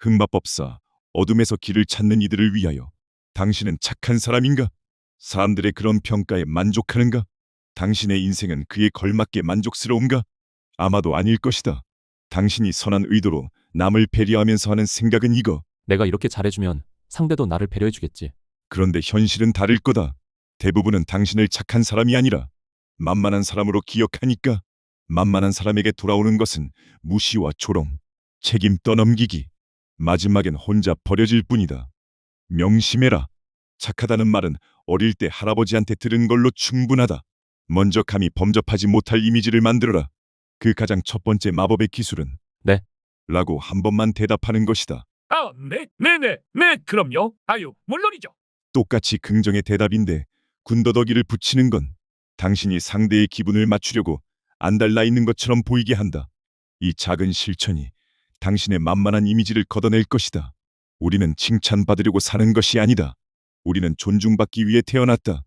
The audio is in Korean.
흑마법사, 어둠에서 길을 찾는 이들을 위하여 당신은 착한 사람인가? 사람들의 그런 평가에 만족하는가? 당신의 인생은 그에 걸맞게 만족스러운가? 아마도 아닐 것이다. 당신이 선한 의도로 남을 배려하면서 하는 생각은 이거. 내가 이렇게 잘해주면 상대도 나를 배려해주겠지. 그런데 현실은 다를 거다. 대부분은 당신을 착한 사람이 아니라 만만한 사람으로 기억하니까 만만한 사람에게 돌아오는 것은 무시와 조롱, 책임 떠넘기기, 마지막엔 혼자 버려질 뿐이다. 명심해라. 착하다는 말은 어릴 때 할아버지한테 들은 걸로 충분하다. 먼저 감히 범접하지 못할 이미지를 만들어라. 그 가장 첫 번째 마법의 기술은 네. 라고 한 번만 대답하는 것이다. 아, 네, 네, 네, 네, 그럼요. 아유, 물론이죠. 똑같이 긍정의 대답인데 군더더기를 붙이는 건 당신이 상대의 기분을 맞추려고 안달나 있는 것처럼 보이게 한다. 이 작은 실천이 당신의 만만한 이미지를 걷어낼 것이다. 우리는 칭찬받으려고 사는 것이 아니다. 우리는 존중받기 위해 태어났다.